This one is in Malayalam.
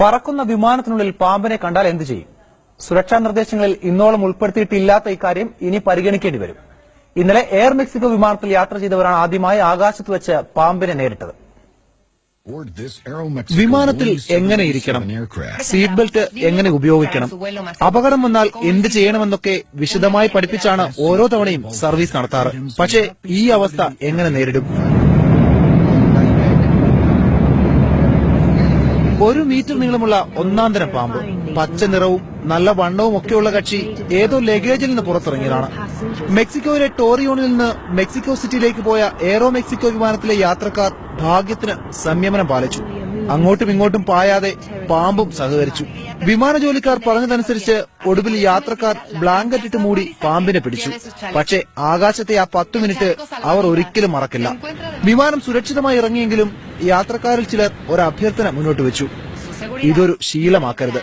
പറക്കുന്ന വിമാനത്തിനുള്ളിൽ പാമ്പിനെ കണ്ടാൽ എന്ത് ചെയ്യും? സുരക്ഷാ നിർദ്ദേശങ്ങളിൽ ഇന്നോളം ഉൾപ്പെടുത്തിയിട്ടില്ലാത്ത ഇക്കാര്യം ഇനി പരിഗണിക്കേണ്ടി വരും. ഇന്നലെ എയർ മെക്സിക്കോ വിമാനത്തിൽ യാത്ര ചെയ്തവരാണ് ആദ്യമായി ആകാശത്ത് വെച്ച് പാമ്പിനെ നേരിട്ടത്. വിമാനത്തിൽ എങ്ങനെ ഇരിക്കണം? സീറ്റ് ബെൽറ്റ് എങ്ങനെ ഉപയോഗിക്കണം? അപകടം വന്നാൽ എന്ത് ചെയ്യണമെന്നൊക്കെ വിശദമായി പഠിപ്പിച്ചാണ് ഓരോ തവണയും സർവീസ് നടത്താറ്. പക്ഷേ ഈ അവസ്ഥ എങ്ങനെ നേരിടും? ഒരു മീറ്റർ നീളമുള്ള ഒന്നാന്തരം പാമ്പ് പച്ച നിറവും നല്ല വണ്ണവും ഒക്കെയുള്ള കക്ഷി ഏതോ ലഗേജിൽ നിന്ന് പുറത്തിറങ്ങിയതാണ്. മെക്സിക്കോയിലെ ടോറിയോണിൽ നിന്ന് മെക്സിക്കോ സിറ്റിയിലേക്ക് പോയ എയറോ മെക്സിക്കോ വിമാനത്തിലെ യാത്രക്കാർ ഭാഗ്യത്തിന് സംയമനം പാലിച്ചു. അങ്ങോട്ടും ഇങ്ങോട്ടും പായാതെ പാമ്പും സഹകരിച്ചു. വിമാന ജോലിക്കാർ പറഞ്ഞതനുസരിച്ച് ഒടുവിൽ യാത്രക്കാർ ബ്ലാങ്കറ്റ് ഇട്ട് മൂടി പാമ്പിനെ പിടിച്ചു. പക്ഷേ ആകാശത്തെ ആ പത്ത് മിനിറ്റ് അവർ ഒരിക്കലും മറക്കില്ല. വിമാനം സുരക്ഷിതമായി ഇറങ്ങിയെങ്കിലും യാത്രക്കാരിൽ ചിലർ ഒരു അഭ്യർത്ഥന മുന്നോട്ട് വെച്ചു. ഇതൊരു ശീലമാക്കരുത്.